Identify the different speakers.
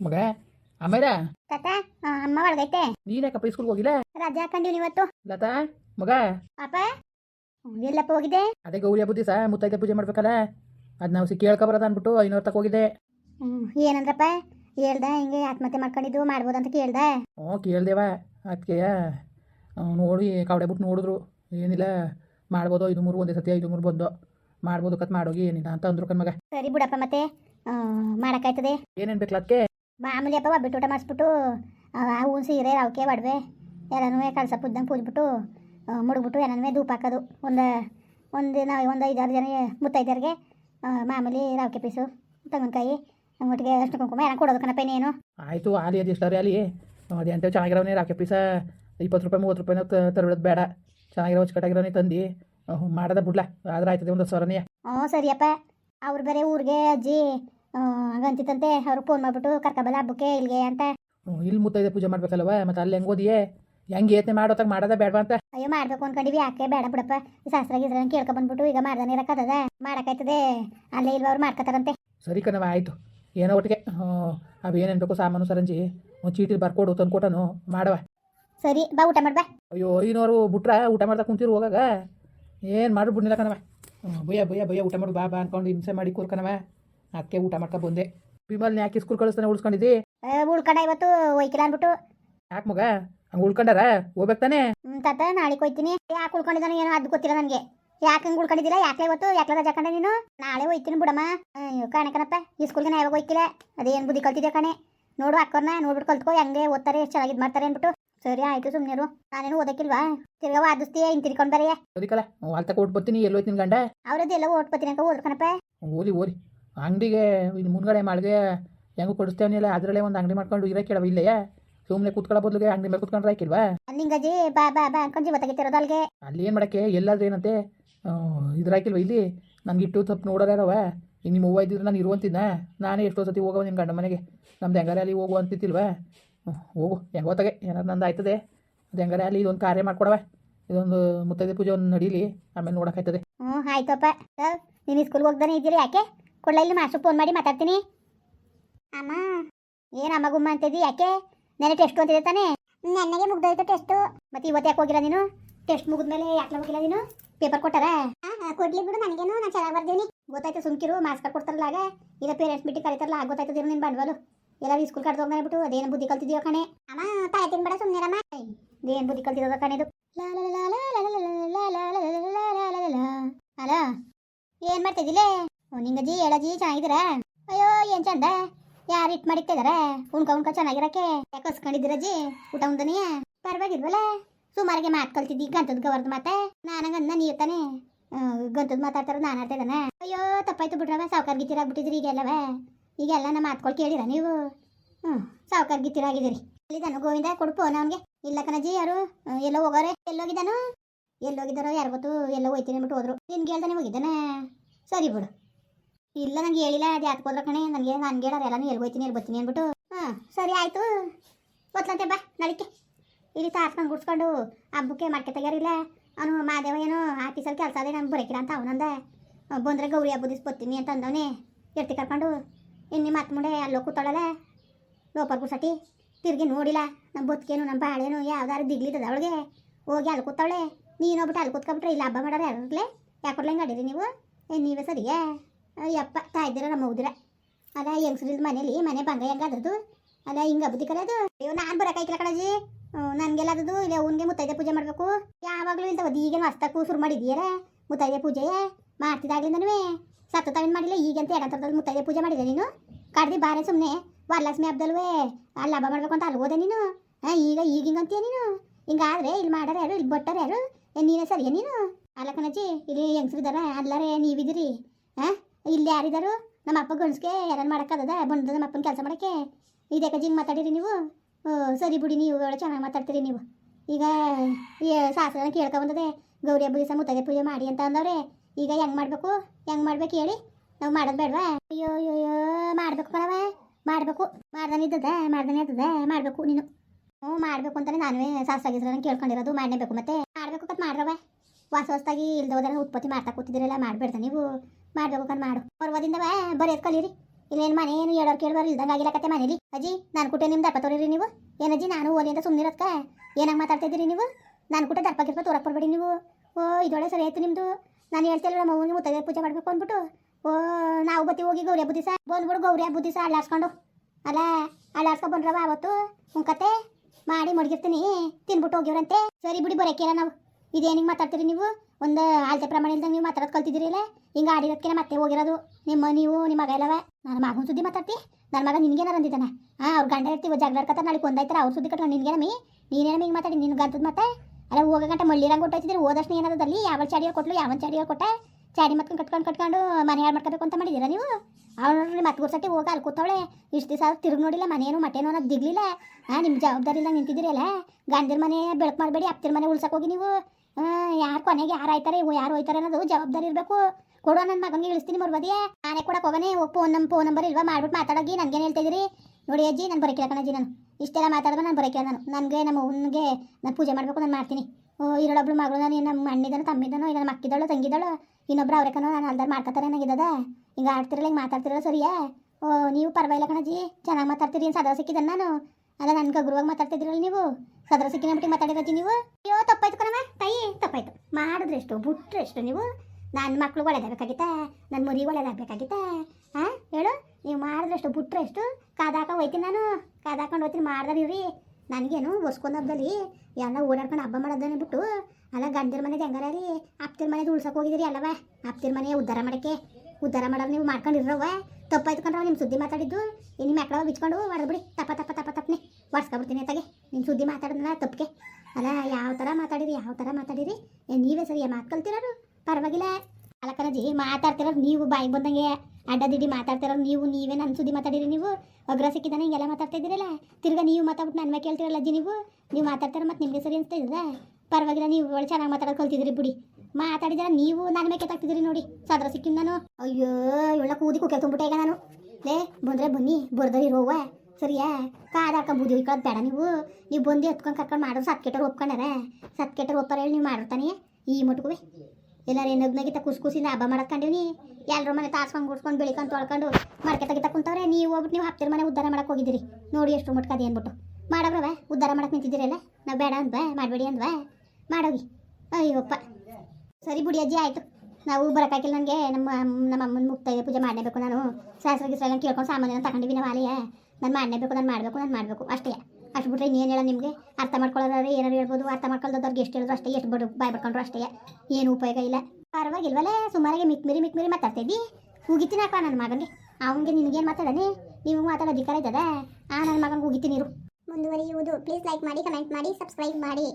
Speaker 1: ಮಗ ಆಮೇಲೆ?
Speaker 2: ತಾತ ಆ, ಅಮ್ಮ ಒಳಗೈತೆ.
Speaker 1: ನೀನ್ಯಾಕಪ್ಪ ಸ್ಕೂಲ್ಗೆ ಹೋಗಿಲ್ಲ?
Speaker 2: ರಜೆ ಹಾಕೊಂಡಿವ್ ಇವತ್ತು
Speaker 1: ಲತಾ ಮಗ?
Speaker 2: ಅಪ್ಪ ಎಲ್ಲಪ್ಪ ಹೋಗಿದ್ದೆ?
Speaker 1: ಅದೇ ಗೌರಿ ಹಬ್ಬದ ದಿವಸ ಮುತ್ತೈದೆ ಪೂಜೆ ಮಾಡ್ಬೇಕಲ್ಲ? ಅದು ನಾವು ಸಿ ಕೇಳ್ಕೊಬರೋದು ಅಂದ್ಬಿಟ್ಟು ಐನೂರು ತಕ ಹೋಗಿದ್ದೆ.
Speaker 2: ಹ್ಮ್ ಏನಂದ್ರಪ್ಪ? ಹೇಳ್ದ ಹಿಂಗೆ ಆತ್ಮಹತ್ಯೆ ಮಾಡ್ಕೊಂಡಿದ್ದು ಮಾಡ್ಬೋದಂತ ಕೇಳ್ದ?
Speaker 1: ಹ್ಞೂ ಕೇಳ್ದೇವ. ಅದಕ್ಕೆ ನೋಡಿ ಕವಡೆ ಬಿಟ್ಟು ನೋಡಿದ್ರು. ಏನಿಲ್ಲ ಮಾಡ್ಬೋದು ಐದು ಮೂರು ಒಂದೇ ಸತಿ ಐದು ಮೂರು ಬಂದು. ಮಾಡ್ಬೋದು ಕತ್ ಮಾಡೋಗಿ ಏನಿಲ್ಲ ಅಂತ ಅಂದ್ರು ಕಣ್ಮಗ
Speaker 2: ಸರಿ ಬಿಡಪ್ಪ ಮತ್ತೆ. ಆ, ಮಾಡಕ್ಕಾಯ್ತದೆ
Speaker 1: ಏನೇನು ಬೇಕಲ್ಲ ಅದಕ್ಕೆ
Speaker 2: ಮಾಮೂಲಿ ಅಪ್ಪ ಒಬ್ಬಿಟ್ಟು ಊಟ ಮಾಡಿಸ್ಬಿಟ್ಟು ಅವು ಸೀರೆ ಅವಕ್ಕೆ ಒಡವೆ ಎಲ್ಲನೂ ಕಳ್ಸ ಪುದ್ದಂಗೆ ಪೂಜ್ಬಿಟ್ಟು ಮುಡುಗ್ಬಿಟ್ಟು ಎಲ್ಲನೂ ಧೂಪ ಹಾಕೋದು. ಒಂದು ಒಂದು ನಾವು ಒಂದು ಐದಾರು ಜನ ಮುತ್ತೈದರಿಗೆ ಮಾಮೂಲಿ ರವಕೆ ಪೀಸು ತೆಂಗಿನಕಾಯಿ ಒಟ್ಟಿಗೆ ಅಷ್ಟು ಕುಂಕುಮ ಎಲ್ಲ ಕೊಡೋದು ಕಣಪ್ಪ ಇನ್ನೇನು.
Speaker 1: ಆಯಿತು ಆಲಿ ಅದು ಇಷ್ಟ ಅಲ್ಲಿ. ಅದೇ ಅಂತ ಚೆನ್ನಾಗಿರೋನೇ ರಾಕೆ ಪೀಸ ಇಪ್ಪತ್ತು ರೂಪಾಯಿ ಮೂವತ್ತು ರೂಪಾಯಿನ ತರಬಿಡೋದು ಬೇಡ. ಚೆನ್ನಾಗಿರೋ ಕಟ್ಟಾಗಿರೋನೇ ತಂದು. ಮಾಡೋದ ಬಿಡ್ಲಾ. ಆದ್ರೆ ಆಯ್ತದೆ ಒಂದು ಸರನೇ
Speaker 2: ಹ್ಞೂ ಸರಿಯಪ್ಪ. ಅವ್ರು ಬೇರೆ ಊರಿಗೆ ಅಜ್ಜಿ ಹಂಗಂತಿತ್ತಂತೆ ಅವ್ರು ಫೋನ್ ಮಾಡ್ಬಿಟ್ಟು ಕರ್ಕಬಲ ಹಬ್ಬಕ್ಕೆ ಇಲ್ಲಿಗೆ ಅಂತ.
Speaker 1: ಇಲ್ಲಿ ಮುತ್ತೈದೆ ಪೂಜೆ ಮಾಡ್ಬೇಕಲ್ವ? ಮತ್ತೆ ಅಲ್ಲಿ ಹೆಂಗೆ ಓದಿಯೇ? ಹೆಂಗೆ ಯತ್ನೆ ಮಾಡೋತಾಗ ಮಾಡೋದ ಬೇಡವಾ ಅಂತ?
Speaker 2: ಅಯ್ಯೋ ಮಾಡ್ಬೇಕು ಅನ್ಕೊಂಡಿವಿ. ಯಾಕೆ ಬೇಡ ಬಿಡಪ್ಪ. ಈ ಶಾಸ್ತ್ರ ಕೇಳ್ಕೊ ಬಂದ್ಬಿಟ್ಟು ಈಗ ಮಾಡ್ದಾನೆ ಇರಕ್ಕದ ಮಾಡಕ್ಕಾಯ್ತದೆ. ಅಲ್ಲೇ ಇಲ್ವ ಅವ್ರು ಮಾಡ್ಕೋತಾರಂತೆ.
Speaker 1: ಸರಿ ಕಣವ ಆಯಿತು. ಏನೋ ಒಟ್ಟಿಗೆ ಅವು ಏನೇನು ಬೇಕು ಸಾಮಾನು ಸರಂಜಿ ಒಂದು ಚೀಟಿ ಬರ್ಕೊಡು ತಂದು ಕೊಟ್ಟನು. ಮಾಡವ
Speaker 2: ಸರಿ ಬಾ ಊಟ ಮಾಡ್ಬಾ
Speaker 1: ಅಯ್ಯೋ ಇನ್ನೋರು ಬಿಟ್ರ ಊಟ ಮಾಡ್ತಾ ಕುಂತಿರು ಹೋಗಾಗ? ಏನು ಮಾಡಿ ಬಿಡ್ನಿಲ್ಲ ಕಣವ ಬಯ್ಯ ಬಯ್ಯ ಬಯ್ಯ ಭಯ ಊಟ ಮಾಡು ಬಾ ಬಾ ಅನ್ಕೊಂಡು ಹಿಂಸೆ ಮಾಡಿ ಕೂರ್ಕನವ ಅದಕ್ಕೆ ಊಟ ಮಾಡ್ಕೊ ಬಂದೆ. ವಿಮಲ್ನ ಯಾಕೆ ಸ್ಕೂಲ್ ಕಳಿಸ್ತಾನೆ ಉಳ್ಸ್ಕೊಂಡಿದ್ದಿ?
Speaker 2: ಉಳ್ಕೊಂಡ ಇವತ್ತು ಒಯ್ಕಿಲ್ಲ ಅಂದ್ಬಿಟ್ಟು.
Speaker 1: ಯಾಕೆ ಮಗ? ಹಂಗೆ ಉಳ್ಕೊಂಡಾರ? ಹೋಗ್ಬೇಕು ತಾನೆ?
Speaker 2: ಹ್ಮ್ ತಾತ ನಾಳೆ ಹೋಯ್ತೀನಿ. ಯಾಕೆ ಉಳ್ಕೊಂಡಿದ್ದಾನೆ ಏನೋ ಅದು ಗೊತ್ತಿಲ್ಲ ನನಗೆ. ಯಾಕೆ ಹಂಗೆ ಉಳ್ಕೊಂಡಿದ್ದಿಲ್ಲ ಯಾಕೆ ಇವತ್ತು? ಯಾಕೆ ರಜಾ ಕಂಡೆ ನೀನು? ನಾಳೆ ಹೋಯ್ತೀನಿ ಬಿಡಮ್ಮ. ಅಯ್ಯೋ ಕಾಣಕನಪ್ಪ ಈ ಸ್ಕೂಲ್ಗೆ ನಾ ಯಾವಾಗ ಹೋಯ್ಕಿಲ್ಲ ಅದೇನು ಬುದ್ಧಿ ಕಲ್ತಿದ್ದೆ ಕಣೆ? ನೋಡು ಅಕ್ಕವ್ರನ್ನ ನೋಡ್ಬಿಟ್ಟು ಕಲ್ತ್ಕೋ. ಹೆಂಗೆ ಓದ್ತಾರೆ ಎಷ್ಟು ಚೆನ್ನಾಗಿ ಇದ್ ಮಾಡ್ತಾರೆ ಅಂದ್ಬಿಟ್ಟು. ಸರಿ ಆಯ್ತು ಸುಮ್ಮನಿರು ನಾನೇನು ಓದಕ್ಕಿಲ್ವಾ? ತಿರ್ಗಾ ವಾದಿಸ್ತೀಯ ಹಿಂಗೆ ತಿರ್ಕೊಂಡ್ ಬರೆಯ.
Speaker 1: ಸರಿ ಕಲ ಅಲ್ಲಿ ತಕ ಓಟ್ ಬರ್ತೀನಿ. ಎಲ್ಲೋಯ್ತು ಗಂಡ?
Speaker 2: ಅವ್ರದ್ದು ಎಲ್ಲ ಓಟ್ ಬರ್ತೀನಿ ಅಂತ ಓದ್ ಕಣಪ್ಪ.
Speaker 1: ಓಲಿ ಓಲಿ ಅಂಗಡಿಗೆ ಇಲ್ಲಿ ಮುಂದ್ಗಡೆ ಮಾಳಿಗೆ ಕೊಡಿಸ್ತೇವೆ ಇಲ್ಲ ಅದರಲ್ಲೇ ಒಂದು ಅಂಗಡಿ ಮಾಡ್ಕೊಂಡು ಇರೋ ಕೇಳವ ಇಲ್ಲೇ. ಸುಮ್ಮನೆ ಕುತ್ಕೊಳ್ಳೋ ಬದಲಿಗೆ ಅಂಗಡಿ ಮೇಲೆ ಕೂತ್ಕೊಂಡ್ರೆ
Speaker 2: ನಿಂಗಜ್ಜಿ ಬಾ ಬಾ ಬಾ ಕಂಜಿ ಅಲ್ಲಿಗೆ
Speaker 1: ಅಲ್ಲಿ ಏನು ಮಾಡಕ್ಕೆ? ಎಲ್ಲಾದ್ರೂ ಏನಂತೆ? ಇದ್ರಾಕಿಲ್ವ ಇಲ್ಲಿ? ನನಗೆ ಇಟ್ಟು ತಪ್ಪು ನೋಡೋರ್ಯಾರವ ಈಗ ನಿಮ್ಮ ಹೂವು ಇದ್ದಿದ್ರೆ ನಾನು ಇರುವಂತಿದ್ದ ನಾನೇ ಎಷ್ಟೋ ಸತಿ ಹೋಗವ ನಿಮ್ಮ ಗಂಡ ಮನೆಗೆ. ನಮ್ದು ಹೆಂಗಾರೆ ಅಲ್ಲಿ ಹೋಗು ಅಂತಿತ್ತಿಲ್ವಾ? ಹೋಗು ಹೆಂಗೋ ತಗೆ ಏನಾದ್ರು ನಂದು ಆಯ್ತದೆ. ಅದು ಹೆಂಗಾರೆ ಅಲ್ಲಿ ಇದೊಂದು ಕಾರ್ಯ ಮಾಡ್ಕೊಡವ. ಇದೊಂದು ಮುತ್ತೈದೆ ಪೂಜೆ ಒಂದು ನಡೀಲಿ ಆಮೇಲೆ ನೋಡೋಕ್ಕಾಯ್ತದೆ.
Speaker 2: ಹ್ಞೂ ಆಯ್ತಪ್ಪ. ನೀನು ಸ್ಕೂಲ್ಗೆ ಹೋಗ್ದಾನೆ ಇದ್ದೀರಿ ಯಾಕೆ? ಕೊಡಲಿಲ್ಲ ಮಾಸು ಫೋನ್ ಮಾಡಿ ಮಾತಾಡ್ತೀನಿ ಅಮ್ಮ ಏನು ಅಮ್ಮ ಗುಮ್ಮ ಅಂತಿದ್ದಿ ಯಾಕೆ ನೆನೆ ಟೆಸ್ಟು ಅಂತಿದೆ ತಾನೇ ನೆನ್ನೆಗೆ ಮುಗ್ದೋಯ್ತು ಟೆಸ್ಟು ಮತ್ತೆ ಇವತ್ತು ಯಾಕೆ ಹೋಗಿಲ್ಲ ನೀನು ಟೆಸ್ಟ್ ಮುಗಿದ್ಮೇಲೆ ಯಾಕೆ ಹೋಗಿಲ್ಲ ನೀನು ಪೇಪರ್ ಕೊಟ್ಟಾರ ಕೊಡ್ಲಿ ಬಿಡು ನನಗೇನು ನಾನು ಚೆನ್ನಾಗಿ ಬರ್ದೀನಿ ಗೊತ್ತಾಯ್ತು ಸುಮ್ಕಿರು ಮಾಸ್ಕ್ ಕೊಡ್ತಾರಲ್ಲ ಆಗ ಇಲ್ಲ ಪೇರೆಂಟ್ಸ್ ಮೀಟಿಂಗ್ ಕರೀತಾರಲ್ಲ ಆಗ ಗೊತ್ತಾಯ್ತು ನಿನ್ನ ಬಂಡವಾಲು ಎಲ್ಲರೂ ಸ್ಕೂಲ್ ಕಡ್ದು ಹೋಗ್ತಾನೆ ಬಿಟ್ಟು ಅದೇನು ಬುದ್ಧಿ ಕಲ್ತಿದ್ಯೋ ಕಣೆ ಅಮ್ಮ ತಾಯಿ ತಿನ್ಬೇಡ ಸುಮ್ಮನಿರಮ್ಮ ಅದೇನು ಬುದ್ಧಿ ಕಲ್ತಿರೋದ ಕಣೆ ಇದು ಅಲ್ಲ ಏನು ಮಾಡ್ತಿದ್ದಿಲ್ಲೇ ನಿಂಗಜ್ಜಿ ಎಳಜಿ ಚೆನ್ನಾಗಿದ್ರ ಅಯ್ಯೋ, ಏನ್ ಚಂದ? ಯಾರು ಇಟ್ ಮಾಡಿಟ್ಟಿದಾರೆ ಉಣ್ಕ ಉಣ್ಕ, ಚೆನ್ನಾಗಿರಕ್ಕೆ. ಜಿ ಊಟ ಉಂದನಿಯ ಪರವಾಗಿಲ್ವಲ್ಲ? ಸುಮಾರಿಗೆ ಮಾತು ಕಲ್ತಿದ್ದಿ ಗಂತದ ಗವರ್ದ ಮಾತೆ. ನಾನಂಗನ್ನ ನೀ ತಾನೆ. ಗಂತದ್ ಮಾತಾಡ್ತಾರ, ನಾನು ಆಡ್ತಿದ್ದಾನೆ ಅಯ್ಯೋ, ತಪ್ಪಾಯ್ತು ಬಿಡ್ರವ, ಸಾವುಕಾರ ಗಿತ್ತಿರಾಗ್ಬಿಟ್ಟಿದ್ರಿ ಈಗೆಲ್ಲವ ಈಗೆಲ್ಲ ನಾ ಮಾತ್ಕೊಳ್ ಕೇಳಿರ ನೀವು? ಹ್ಞೂ ಸಾವುಕಾರ ಆಗಿದಿರಿ ಎಲ್ಲಿದ್ದಾನು ಗೋವಿಂದ? ಕೊಡು ಫೋನ್ ಅವನಿಗೆ. ಇಲ್ಲ ಕಣಜ್ಜಿ ಯಾರು? ಎಲ್ಲೋ ಹೋಗೋರೆ? ಎಲ್ಲೋಗಿದ್ದಾನು? ಎಲ್ಲೋಗಿದ್ದಾರೋ ಯಾರು ಗೊತ್ತು? ಎಲ್ಲೋ ಹೋಯ್ತೀನಿ ಅಂದ್ಬಿಟ್ಟು ಹೋದ್ರು. ನಿನ್ಗೆ ಹೇಳ್ತಾನೆ ಹೋಗಿದ್ದಾನೆ ಸರಿ ಬಿಡು. ಇಲ್ಲ, ನಂಗೆ ಹೇಳಿಲ್ಲ, ಅದು ಯಾಕೆ ಹೋದ್ರ ಕಣೆ? ನನಗೆ, ನನ್ಗೆ ಹೇಳೋರು ಎಲ್ಲಾನು ಎಲ್ಲಿ ಹೋಯ್ತೀನಿ ಎಲ್ಲಿ ಬರ್ತೀನಿ ಅಂದ್ಬಿಟ್ಟು. ಹಾಂ, ಸರಿ ಆಯಿತು. ಗೊತ್ತಂತೆ ಬಾ, ನಡಿಕೆ. ಇಲ್ಲಿ ತಾಸ್ಕೊಂಡು ಗುಡ್ಸ್ಕೊಂಡು ಹಬ್ಬಕ್ಕೆ ಮಾಡ್ಕೆ ತೆಗ್ಯಾರಿಲ್ಲ. ಅವನು ಮಾದೇವ ಏನೋ ಆಫೀಸಲ್ಲಿ ಕೆಲಸ ಅದೇ ನಾನು ಬರೋಕಿಲ್ಲ ಅಂತ ಅವನಂದ. ಬಂದ್ರೆ ಗೌರಿ ಹಬ್ಬದ ದಿವ್ಸ ಬರ್ತೀನಿ ಅಂತ ಅಂದವನೇ. ಎರ್ತಿ ಕರ್ಕೊಂಡು. ಇನ್ನಿ ಮತ್ತೆ ಮುಂದೆ ಅಲ್ಲೋ ಕೂತಾಳಲ್ಲ. ಲೋಪರ್ ಗುಡ್ಸಟಿ ತಿರ್ಗಿ ನೋಡಿಲ್ಲ. ನಮ್ಮ ಬದುಕೇನು ನಮ್ಮ ಬಾಳೇನು, ಯಾವ್ದಾರು ದಿಗ್ಲಿದ್ದದ ಅವಳಿಗೆ. ಹೋಗಿ ಅಲ್ಲಿ ಕೂತಾವಳೆ. ನೀನು ಹೋಗ್ಬಿಟ್ಟು ಅಲ್ಲಿ ಕೂತ್ಕೊಬಿಟ್ರೆ ಇಲ್ಲಿ ಹಬ್ಬ ಮಾಡೋರು ಯಾರಲ್ಲೇ ಕೊಡ್ಲಂಗೆ ಅಡೀರಿ ನೀವು? ಏ, ನೀವೇ ಸರಿಯೇ? ಯಪ್ಪ, ತಾಯ್ದಿರ ನಮ್ಮ ಹೋದಿರ ಅಲ್ಲ ಹೆಂಗ್ಸ್ರಿಲ್ದ ಮನೇಲಿ, ಮನೆ ಬಂಗ ಹೆಂಗದದು ಅಲ್ಲ ಹಿಂಗ ಬುದ್ಧಿ ಕಲಿಯೋದು ಅಯ್ಯೋ, ನಾನು ಬರೋಕಾಯ್ತಿಲ್ಲ ಕಣಜಿ. ನನಗೆಲ್ಲ ಅದದು ಇಲ್ಲ ಅವ್ನಿಗೆ ಮುತ್ತೈದೆ ಪೂಜೆ ಮಾಡಬೇಕು. ಯಾವಾಗಲೂ ಇಲ್ದವ ಈಗೇನು ಹೊಸ್ತಾಕು ಶುರು ಮಾಡಿದೀಯರ ಮುತ್ತೈದೆ ಪೂಜೆ? ಮಾಡ್ತಿದ್ದಾಗ್ಲಿಂದನೂ? ಸತ್ತು ತಾವಿನ ಮಾಡಿಲ್ಲ, ಈಗಂತ ಎರಡಂತರದಲ್ಲಿ ಮುತ್ತೈದೆ ಪೂಜೆ ಮಾಡಿದೆ ನೀನು? ಕಡ್ದಿ ಬಾರೆ ಸುಮ್ಮನೆ ವರಲಕ್ಷ್ಮಿ ಹಬ್ಬದಲ್ವೇ ಅಲ್ಲಿ ಹಬ್ಬ ಮಾಡ್ಬೇಕು ಅಂತ ಅಲ್ಲಿ ಹೋದೆ ನೀನು? ಹಾಂ ಈಗ ಈಗ ಹಿಂಗಂತೀಯ ನೀನು? ಹಿಂಗಾದ್ರೆ ಇಲ್ಲಿ ಮಾಡಾರ ಯಾರು, ಇಲ್ಲಿ ಬಟ್ಟಾರ ಯಾರು? ನೀನೇ ಸರಿಯಾ ನೀನು? ಅಲ್ಲ ಕಣಜಿ, ಇಲ್ಲಿ ಹೆಂಗ್ಸ್ರಿದಾರ, ಅಲ್ಲರೇ, ನೀವಿದಿರಿ. ಹಾಂ ಇಲ್ಲಿ ಯಾರಿದಾರು? ನಮ್ಮ ಅಪ್ಪ ಗಂಡ್ಸ್ಗೆ ಯಾರನ್ನ ಮಾಡೋಕ್ಕಾಗದ ಬಂದದ ನಮ್ಮ ಅಪ್ಪನ ಕೆಲಸ ಮಾಡೋಕ್ಕೆ? ಇದೇ ಹಿಂಗೆ ಮಾತಾಡಿರಿ ನೀವು? ಸರಿ ಬಿಡಿ, ನೀವು ಒಳ್ಳೆ ಚೆನ್ನಾಗಿ ಮಾತಾಡ್ತೀರಿ ನೀವು. ಈಗ ಶಾಸ್ತ್ರನ ಕೇಳ್ಕೊ ಬಂದದೆ. ಗೌರಿ ಹಬ್ಬ ದಿವಸ ಮುತ್ತೈದೆ ಪೂಜೆ ಮಾಡಿ ಅಂತ ಅಂದವ್ರೆ. ಈಗ ಹೆಂಗೆ ಮಾಡಬೇಕು? ಹೆಂಗೆ ಮಾಡ್ಬೇಕು ಹೇಳಿ. ನಾವು ಮಾಡೋದು ಬೇಡವಾ? ಅಯ್ಯೋ ಅಯ್ಯೋ ಮಾಡ್ಬೇಕು ಕಣವ ಮಾಡಬೇಕು. ಮಾಡ್ದಾನೆ ಇದ್ದದ ಮಾಡ್ದಾನೆ ಇದ್ದದ ಮಾಡಬೇಕು ನೀನು. ಹ್ಞೂ, ಮಾಡಬೇಕು ಅಂತಾನೆ ನಾನುವೇ ಶಾಸ್ತ್ರ ಗೀಸ್ತ್ರನ ಕೇಳ್ಕೊಂಡಿರೋದು. ಮಾಡಲೇಬೇಕು ಮತ್ತೆ. ಮಾಡಬೇಕು ಕತ್ ಮಾಡ್ರವ ಹೊಸ ಹೊಸದಾಗಿ ಇಲ್ದೋದ್ರೆ ಉತ್ಪತ್ತಿ ಮಾಡ್ತಾ ಕೂತಿದ್ದೀರಲ್ಲ, ಮಾಡಬೇಡ್ದ ನೀವು. ಮಾಡ್ಬೇಕು ಕಣ್ ಮಾಡು. ಪರ್ವದಿಂದ ಬರೀ ಬರೆಯೋದು ಕಲೀರಿ. ಇಲ್ಲೇನು ಮನೆ ಏನು ಹೇಳೋರು ಕೇಳೋರು ಇಲ್ದಂಗೆ ಆಗಿಲ್ಲ ಕತೆ ಮನೇಲಿ. ಅಜ್ಜಿ, ನಾನು ಕುಟೆ ನಿಮ್ದು ದರ್ಪ ತೋರಿರಿ ನೀವು. ಏನಜ್ಜಿ ನಾನು ಓಲಿ ಅಂತ ಸುಮ್ಮನಿರತ್ಕ ಏನಾಗ ಮಾತಾಡ್ತಿದ್ದೀರಿ ನೀವು? ನಾನು ಕುಟೆ ದರ್ಪ ಗಿರ್ಪ ತೋರಕ್ಕೆ ಬರ್ಬೇಡಿ ನೀವು. ಓ ಇದೊಳೆ ಸರಿ ಆಯ್ತು ನಿಮ್ಮದು ನಾನು ಹೇಳ್ತಿಲ್ಲ ನಮ್ಮ ನೀವು ಪೂಜೆ ಮಾಡಬೇಕು ಅಂದ್ಬಿಟ್ಟು. ಓ, ನಾವು ಬತ್ತಿ ಹೋಗಿ ಗೌರಿ ಹಬ್ಬದ ದಿವಸ ಬಂದ್ಬಿಡು, ಗೌರಿ ಹಬ್ಬದ ದಿವಸ ಅಲ್ಲಾಡ್ಸ್ಕೊಂಡು. ಅಲ್ಲ, ಅಲ್ಲಾಡ್ಸ್ಕೊ ಬಂದ್ರವ ಅವತ್ತು. ಕತೆ. ಮಾಡಿ ಮಡಗಿರ್ತೀನಿ. ತಿನ್ಬಿಟ್ಟು ಹೋಗಿವ್ರಂತೆ. ಸರಿ ಬಿಡಿ ಬರೋಕ್ಕಿಲ್ಲ ನಾವು. ಇದೇನಿಗೆ ಮಾತಾಡ್ತೀರಿ ನೀವು? ಒಂದು ಆಳ್ತೆ ಪ್ರಮಾಣ ಇಲ್ದಂಗೆ ನೀವು ಮಾತಾಡೋದು ಕಲ್ತಿದ್ದೀರಿಲ್ಲ ಹಿಂಗೆ ಆಡಿರೋದಕ್ಕೆ ಮತ್ತೆ ಹೋಗಿರೋದು. ನಿಮ್ಮ ನೀವು, ನಿಮ್ಮ ಮಗ ಇಲ್ಲವ? ನನ್ನ ಮಗನ ಸುದ್ದಿ ಮಾತಾಡ್ತಿ? ನನ್ನ ಮಗ ನಿನ್ಗೇನಾರ ಅಂದಿದ್ದಾನೆ? ಹಾಂ ಅವ್ರ ಗಂಡ ಇರ್ತೀವಿ ಜಗಳಾಡ್ಕತ್ತ ನಾಳೆ ಒಂದಾಯ್ತಾರ ಅವ್ರ ಸುದ್ದಿ ಕಟ್ಕೊಂಡು ನಿನ್ಗೇನಮ್ಮಿ ನೀನೇನಮ್ಮ ಹಿಂಗೆ ಮಾತಾಡಿ ನಿನ್ಗೆ ಗಂಟದ ಮತ್ತೆ? ಅಲ್ಲ, ಹೋಗೋ ಗಂಟೆ ಮಳ್ಳಿರಂಗೆ ಕೊಟ್ಟೈತಿದ್ರಿ ಓದಷ್ಟು ಏನಾದಲ್ಲಿ ಯಾವ ಚಾಡಿಯವ್ರು ಕೊಟ್ಲು ಯಾವ ಚಾಡಿಯವ್ರು ಕೊಟ್ಟೆ? ಚಾಡಿ ಮತ್ಕೊಂಡು ಕಟ್ಕೊಂಡು ಕಟ್ಕೊಂಡು ಮನೆ ಹಾಳು ಮಾಡ್ಕೋಬೇಕು ಅಂತ ಮಾಡಿದ್ದೀರಾ ನೀವು? ಅವ್ರಲ್ಲಿ ಮತ್ತೆ ಗುರ್ಸಟ್ಟಿ ಹೋಗಿ, ಅಲ್ಲಿ ಕೂತವಳೆ. ಇಷ್ಟು ದಿವಸ ತಿರುಗಿ ನೋಡಿಲ್ಲ, ಮನೇನು ಮಟೇನು ಅನ್ನೋದು ದಿಗ್ಲಿಲ್ಲ. ಹಾಂ ನಿಮ್ಮ ಜವಾಬ್ದಾರಿ ಇಲ್ಲ ನಿಂತಿದ್ದೀರಲ್ಲ? ಗಂಡರ ಮನೆ ಬೆಳಕು ಮಾಡಬೇಡಿ ಅಪ್ತಿರ ಮನೆ ಉಳ್ಸಕ್ಕೆ ಹೋಗಿ ನೀವು. ಯಾರು ಕೊನೆಗೆ ಯಾರು ಆಯ್ತಾರೆ ಯಾರು ಹೋಯ್ತಾರೆ ಅನ್ನೋದು ಜವಾಬ್ದಾರಿ ಇರಬೇಕು. ಕೊಡೋ ನನ್ನ ಮಗನಿಗೆ ಇಳಿಸ್ತೀನಿ ಮರ್ಬದಿಯೇ ನಾನೇ ಕೊಡಕ್ಕೆ ಓ, ಫೋನ್ ನಮ್ಮ ಫೋನ್ ನಂಬರ್ ಇಲ್ವಾ? ಮಾಡ್ಬಿಟ್ಟು ಮಾತಾಡೋಗಿ ನನಗೇನು ಹೇಳ್ತಾ ಇದ್ದೀರಿ? ನೋಡಿ ಅಜ್ಜಿ, ನಾನು ಬರೋಕಿಲ್ಲ ಕಣಜ್ಜಿ ನಾನು. ಇಷ್ಟೆಲ್ಲ ಮಾತಾಡಿದ್ರೆ ನಾನು ಬರೋಕಿಲ್ಲ ನಾನು. ನನಗೆ, ನಮ್ಮ ಅವನಿಗೆ ನಾನು ಪೂಜೆ ಮಾಡಬೇಕು, ನಾನು ಮಾಡ್ತೀನಿ. ಇರೋಳೊಬ್ಳು ಮಗಳು ನಾನು ನಮ್ಮ ಅಣ್ಣಿದನೋ, ತಮ್ಮಿದನೋ ಇಲ್ಲ ನಮ್ಮ ಅಕ್ಕಿದಳು ತಂಗಿದಳು, ಇನ್ನೊಬ್ರು ಅವ್ರೇಕನೋ, ನಾನು ಅಲ್ದಾರ ಮಾಡ್ಕೊತಾರೆ ನನಗಿದ್ದದ ಹಿಂಗೆ ಆಡ್ತಿರಲ್ಲ, ಹಿಂಗೆ ಮಾತಾಡ್ತಿರಲ್ಲ ಸರಿಯಾ? ಓ, ನೀವು ಪರವಾಗಿಲ್ಲ ಕಣಜಿ, ಚೆನ್ನಾಗಿ ಮಾತಾಡ್ತೀರಿ, ಏನು ಸದಾ ಸಿಕ್ಕಿದ್ದೆ ನಾನು? ಅಲ್ಲ ನನ್ನ ಗುರುವಾಗಿ ಮಾತಾಡ್ತಿದ್ರಲ್ಲ ನೀವು? ಸದಾ ಸಿಕ್ಕಿನ ಬಿಟ್ಟು ಮಾತಾಡಿರಜ್ಜಿ ನೀವು? ಅಯ್ಯೋ, ತಪ್ಪಾಯ್ತು ಕಣಮ್ಮ ತಾಯಿ, ತಪ್ಪಾಯ್ತು. ಮಾಡಿದ್ರೆ ಎಷ್ಟು, ಬಿಟ್ರೆ ಎಷ್ಟು ನೀವು? ನನ್ನ ಮಕ್ಳು ಒಳ್ಳೇದಾಗಬೇಕಾಗಿತ್ತ? ನನ್ನ ಮುರಿ ಒಳ್ಳೇದಾಗಬೇಕಾಗಿತ್ತ? ಹಾಂ ಹೇಳು? ನೀವು ಮಾಡಿದ್ರೆ ಎಷ್ಟು, ಬಿಟ್ರೆ ಎಷ್ಟು? ಕಾದಾಕ ಹೋಯ್ತೀನಿ ನಾನು. ಕಾದಾಕೊಂಡು ಹೋಯ್ತೀನಿ ಮಾಡ್ದಾರ ನನಗೇನು ಹೊಸ್ಕೊಂಡ್ ಹಬ್ಬದಲ್ಲಿ ಎಲ್ಲ ಓಡಾಡ್ಕೊಂಡು ಹಬ್ಬ ಮಾಡೋದನ್ನೇ ಬಿಟ್ಟು ಅಲ್ಲ ಗಂಡರ ಮನೆದು ರೀ? ಅಪ್ತಿರ ಮನೆದು ಉಳ್ಸಕ್ಕೆ ಹೋಗಿದ್ದೀರಿ ಅಲ್ಲವ? ಅಪ್ತಿರ ಮನೆ ಉದ್ಧಾರ ಮಾಡೋಕ್ಕೆ. ಉದ್ಧಾರ ಮಾಡೋರು ನೀವು ಮಾಡ್ಕೊಂಡಿರವ? ಕಂಡ್ರವ ನಿಮ್ಮ ಸುದ್ದಿ ಮಾತಾಡಿದ್ದು. ನಿಮ್ಮ ಮಕ್ಕಳ ಬಿಚ್ಕೊಂಡು ಹೊಡೆದ್ಬಿಡಿ ತಪ್ಪ ತಪ್ಪ ತಪ್ಪ, ತಪ್ಪನೆ. ಒಡ್ಸ್ಕೊಬಿಡ್ತೀನಿ ಅತ್ತಾಗೆ ನಿಮ್ಮ ಸುದ್ದಿ ಮಾತಾಡಿದ್ನಲ್ಲ ತಪ್ಪಿಗೆ. ಅಲ್ಲ ಯಾವ ಥರ ಮಾತಾಡಿರಿ, ಯಾವ ಥರ ಮಾತಾಡಿರಿ? ನೀವೇ ಸರಿ ಮಾತು ಕಲ್ತಿರೋರು? ಪರವಾಗಿಲ್ಲ. ಅಲ್ಲ ಕಣಜಿ, ಮಾತಾಡ್ತಿರೋರು ನೀವು ಬಾಯಿ ಬಂದಂಗೆ. ಅಡ್ಡದಿಡ್ಡಿ ಮಾತಾಡ್ತಾರ ನೀವು, ನೀವೇ ನನ್ನ ಸುದ್ದಿ ಮಾತಾಡಿರಿ ನೀವು. ಅಗ್ರ ಸಿಕ್ಕಿದಾನೆ ಹಿಂಗೆಲ್ಲ ಮಾತಾಡ್ತಾ ಇದ್ದೀರಲ್ಲ. ತಿರ್ಗಾ ನೀವು ಮಾತಾಡ್ಬಿಟ್ಟು ನನ್ನ ಮೇಲೆ ಕೇಳ್ತಿರಲ್ಲ ಅಜ್ಜಿ ನೀವು? ನೀವು ಮಾತಾಡ್ತಾರ ಮತ್ತೆ ನಿಮಗೆ ಸರಿ ಅನಿಸ್ತಾ ಪರವಾಗಿಲ್ಲ, ನೀವು ಒಳ್ಳೆ ಚೆನ್ನಾಗಿ ಮಾತಾಡೋದು ಕಲ್ತಿದ್ರಿ ಬಿಡಿ. ಮಾತಾಡಿದ್ರೆ, ನೀವು ನನ್ನ ಮೇಲೆ ನೋಡಿ. ಸದ್ರ ಸಿಕ್ಕಿನ ನಾನು. ಅಯ್ಯೋ ಇವಳ ಕೂದಿ ಕುಕ್ಕೆ ತುಂಬಿಟ್ಟೆ ಈಗ ನಾನು. ಲೇ, ಬಂದ್ರೆ ಬನ್ನಿ ಬರ್ದರಿ ರೋವ ಸರಿಯಾ? ಕಾದಾಡ್ಕೊಂಡು ಬೂದಿ ಇಟ್ಕೊಳ್ಳೋದು ಬೇಡ ನೀವು. ನೀವು ಬಂದು ಎತ್ಕೊಂಡು ಕರ್ಕೊಂಡು ಮಾಡೋ ಸತ್ ಕೆಟ್ಟರು ಒಪ್ಕೊಂಡಾರ. ಸತ್ ಕೆಟ್ಟರು ಒಪ್ಪಾರ ಹೇಳಿ ನೀವು ಮಾಡಿರ್ತಾನೆ. ಈ ಮಟ್ಗುವೆ ಎಲ್ಲಾರು ನಗ್ನಗಿತ್ತ ಕುಸ್ ಕುಸಿಂದ ಹಬ್ಬ ಮಾಡಕ್ಕಂಡಿವ್ನಿ ಎಲ್ಲರೂ ಮನೆ ತಾಸ್ಕೊಂಡು ಗುಡ್ಸ್ಕೊಂಡು ಬೆಳಿಕೊಂಡು ತೊಳ್ಕೊಂಡು ಮಡಕೆ ತೆಗಿತಾ ಕುಂತವ್ರೆ, ನೀವು ಹೋಗ್ಬಿಟ್ಟು ನೀವು ಹತ್ತಿರ ಮನೆ ಉದ್ಧಾರ ಮಾಡಕ್ಕೆ ಹೋಗಿದ್ದೀರಿ. ನೋಡಿ ಎಷ್ಟು ಮುಟ್ಕ ಅದು ಅಂದ್ಬಿಟ್ಟು ಮಾಡಬ್ರವ, ಉದ್ಧಾರ ಮಾಡಕ್ಕೆ ನಿಂತಿದ್ದೀರಲ್ಲ ನಾವು ಬೇಡ ಅಂದ್ವಾ, ಮಾಡಬೇಡಿ ಅಂದ್ವಾ. ಮಾಡೋಗಿ. ಅಯ್ಯೋಪ್ಪ. ಸರಿ ಬಿಡಿ ಅಜ್ಜಿ, ಆಯಿತು. ನಾವು ಬರೋಕ್ಕಾಗಿಲ್ಲ ನನಗೆ. ನಮ್ಮ ನಮ್ಮ ಅಮ್ಮನ ಮುಕ್ತಾಯ ಪೂಜೆ ಮಾಡಲೇಬೇಕು ನಾನು. ಶಾಸ್ತ್ರ ಗಿಸ್ರ ಕೇಳ್ಕೊಂಡು ಸಾಮಾನ್ಯ ತಗೊಂಡಿವಿ ನಾವು ನಾನು ಮಾಡಲೇಬೇಕು, ನಾನು ಮಾಡಬೇಕು ನಾನು ಮಾಡಬೇಕು. ಅಷ್ಟೇ. ಅಷ್ಟು ಬಿಟ್ಟರೆ ಇನ್ನೇನು ಹೇಳ ನಿಮಗೆ? ಅರ್ಥ ಮಾಡ್ಕೊಳ್ಳೋದಾದ್ರೆ ಏನಾರು ಹೇಳ್ಬೋದು. ಅರ್ಥ ಮಾಡ್ಕೊಳ್ಳೋದವ್ರಿಗೆ ಎಷ್ಟು ಹೇಳೋದು ಅಷ್ಟೇ, ಎಷ್ಟು ಬಡ ಬಾಯ್ ಬರ್ಕೊಂಡ್ರು ಅಷ್ಟೇ. ಏನು ಉಪಯೋಗ ಇಲ್ಲ. ಪರವಾಗಿಲ್ವಲ್ಲ ಸುಮಾರಿಗೆ ಮಿಕ್ಮಿರಿ ಮಿಕ್ಮಿರಿ ಮಾತಾಡ್ತಾ ಇದ್ದಿ ಹಾಕ ನನ್ನ ಮಗನಿಗೆ. ಅವನಿಗೆ ನಿನಗೇನು ಮಾತಾಡನೆ ನೀವು ಮಾತಾಡೋ ಅಧಿಕಾರ ಇದ್ದದ? ಆ ನನ್ನ ಮಗನಿಗೆ ಇರು ಮುಂದುವರಿಯುವುದು. ಪ್ಲೀಸ್ ಲೈಕ್ ಮಾಡಿ ಕಮೆಂಟ್ ಮಾಡಿ ಸಬ್ಸ್ಕ್ರೈಬ್ ಮಾಡಿ.